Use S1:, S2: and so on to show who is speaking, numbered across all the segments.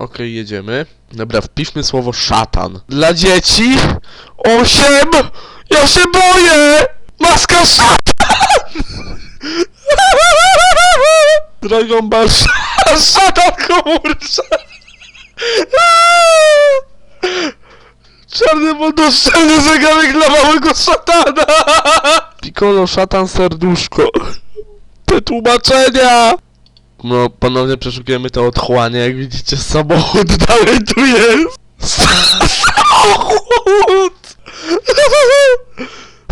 S1: Okej, jedziemy. Dobra, wpiszmy słowo szatan. Dla dzieci? Osiem! Ja się boję! Maska szatan! Dragon Ball sz- szatan komórcze! Czarny modoszczelny zegarek dla małego szatana! Piccolo szatan serduszko. Te tłumaczenia! No, ponownie przeszukujemy to otchłanie, jak widzicie samochód dalej tu jest! Samochód!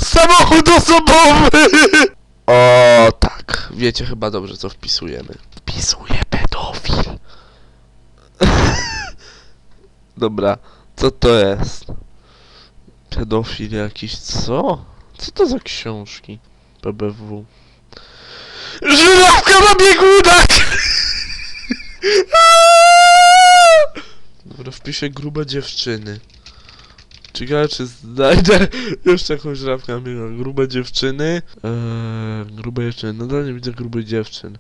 S1: Samochód osobowy! O tak, wiecie chyba dobrze co wpisujemy. Wpisuję pedofil. Dobra, co to jest? Pedofil jakiś, co? Co to za książki? PBW. Żyrafka na biegunach! Dobra, wpiszę grube dziewczyny. Ciekawe, czy znajdę jeszcze jakąś żyrafkę na biegunach. Grube dziewczyny. Eee, grube dziewczyny. Nadal nie widzę grubych dziewczyn.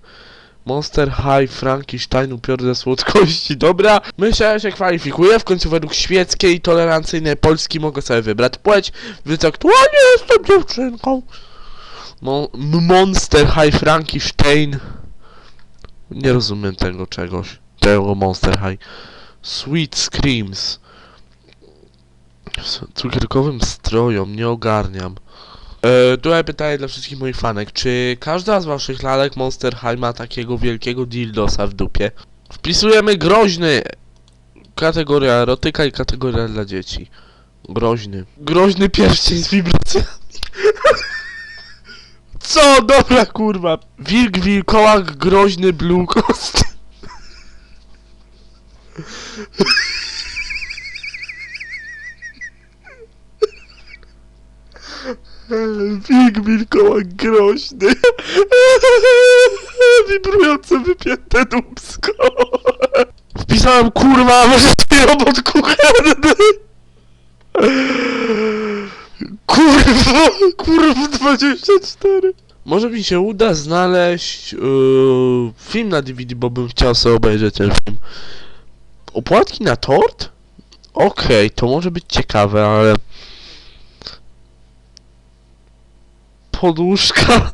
S1: Monster High, Frankenstein, upiór ze słodkości. Dobra, myślę, że się kwalifikuję. W końcu według świeckiej tolerancyjnej Polski mogę sobie wybrać płeć, więc aktualnie jestem dziewczynką. Mon M- Monster High Frankenstein. Nie rozumiem tego czegoś. Tego Monster High. Sweet Screams. Cukierkowym strojom, nie ogarniam. E, tutaj pytanie dla wszystkich moich fanek. Czy każda z waszych lalek Monster High ma takiego wielkiego dildosa w dupie? Wpisujemy groźny. Kategoria erotyka i kategoria dla dzieci. Groźny. Groźny pierścień z wibracjami. Co? Dobra, kurwa. Wilk, wilkołak, groźny blue cost. Wilk, wilkołak, groźny. Wibrujące, wypięte dubsko. Wpisałem kurwa, może to robot kuchenny. Kurwa, kurwa 24. Może mi się uda znaleźć yy, film na DVD, bo bym chciał sobie obejrzeć ten film. Opłatki na tort? Okej, to może być ciekawe, ale... Poduszka?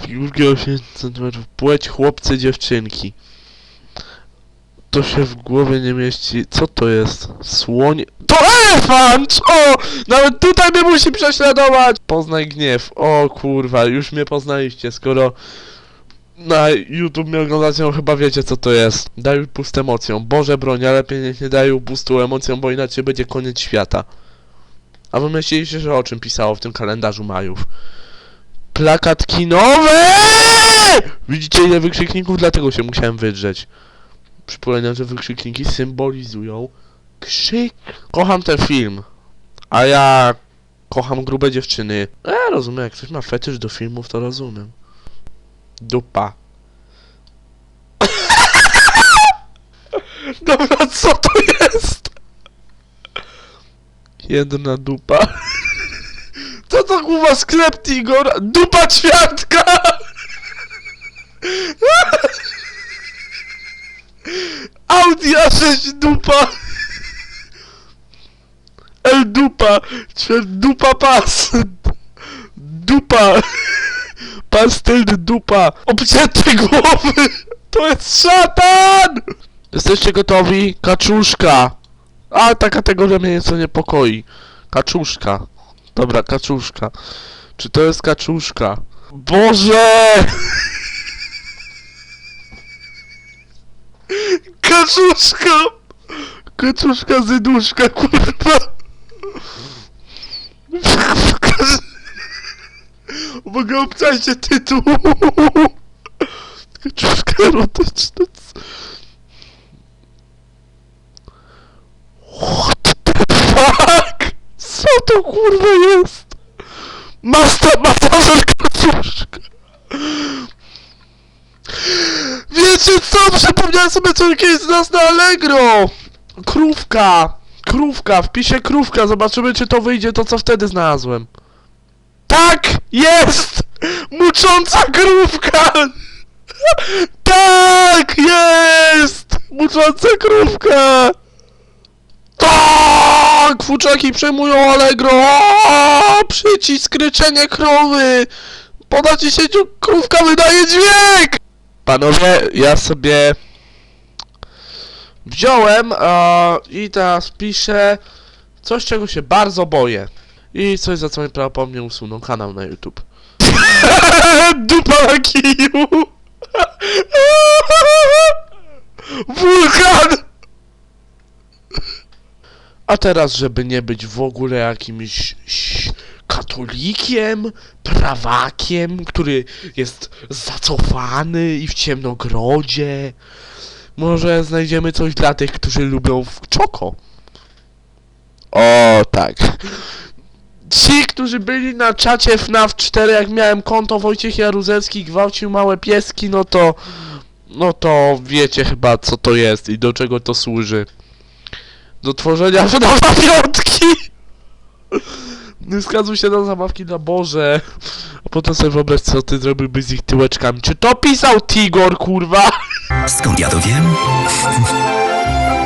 S1: Figurki 8 cm, płeć chłopcy, dziewczynki. To się w głowie nie mieści. Co to jest? Słoń... To elefant! O! Nawet tutaj mnie musi prześladować! Poznaj gniew. O kurwa, już mnie poznaliście, skoro... Na YouTube mnie oglądacie, no chyba wiecie co to jest. Daj upust emocjom. Boże broń, ale lepiej niech nie daje upustu emocjom, bo inaczej będzie koniec świata. A wy myśleliście, że o czym pisało w tym kalendarzu Majów? Plakat kinowy! Widzicie ile wykrzykników? Dlatego się musiałem wydrzeć. Przypominam, że wykrzykniki symbolizują krzyk. Kocham ten film. A ja kocham grube dziewczyny. E, rozumiem, jak ktoś ma fetysz do filmów, to rozumiem. Dupa. Dobra, co to jest? Jedna dupa. Co to kurwa sklep Tigora? Dupa ćwiartka! Audi A6 dupa! El dupa! Dupa pas! Dupa! Pas tylny dupa! Obcięte głowy! To jest szatan! Jesteście gotowi? Kaczuszka! A, ta kategoria mnie nieco niepokoi. Kaczuszka. Dobra, kaczuszka. Czy to jest kaczuszka? Boże! Kaczuszka! Kaczuszka zyduszka, kurwa! Mogę obczajcie tytuł! Kaczuszka erotyczna. What the fuck? Co to kurwa jest? Master, masażer kaczuszka! Wiecie co? Przypomniałem sobie co kiedyś z nas na Allegro! Krówka! Krówka, wpiszę krówka, zobaczymy czy to wyjdzie to co wtedy znalazłem. Tak! Jest! Mucząca krówka! Tak! Jest! Fucząca krówka! Tak! Fuczaki przejmują Allegro! O, Przycisk ryczenie krowy! Ponad 10 krówka wydaje dźwięk! Panowie, ja sobie wziąłem a, i teraz piszę coś, czego się bardzo boję. I coś, za co mi prawdopodobnie usuną kanał na YouTube. Dupa na kiju! Wulkan! A teraz, żeby nie być w ogóle jakimś katolikiem, prawakiem, który jest zacofany i w ciemnogrodzie, może znajdziemy coś dla tych, którzy lubią w czoko. O, tak. Ci, którzy byli na czacie FNAF 4, jak miałem konto Wojciech Jaruzelski gwałcił małe pieski, no to... No to wiecie chyba co to jest i do czego to służy. Do tworzenia FNAFa piątki! Nie zgadzuj się na zabawki na Boże. A potem sobie wyobraź co ty zrobiłbyś z ich tyłeczkami. Czy to pisał Tigor, kurwa?
S2: Skąd ja to wiem?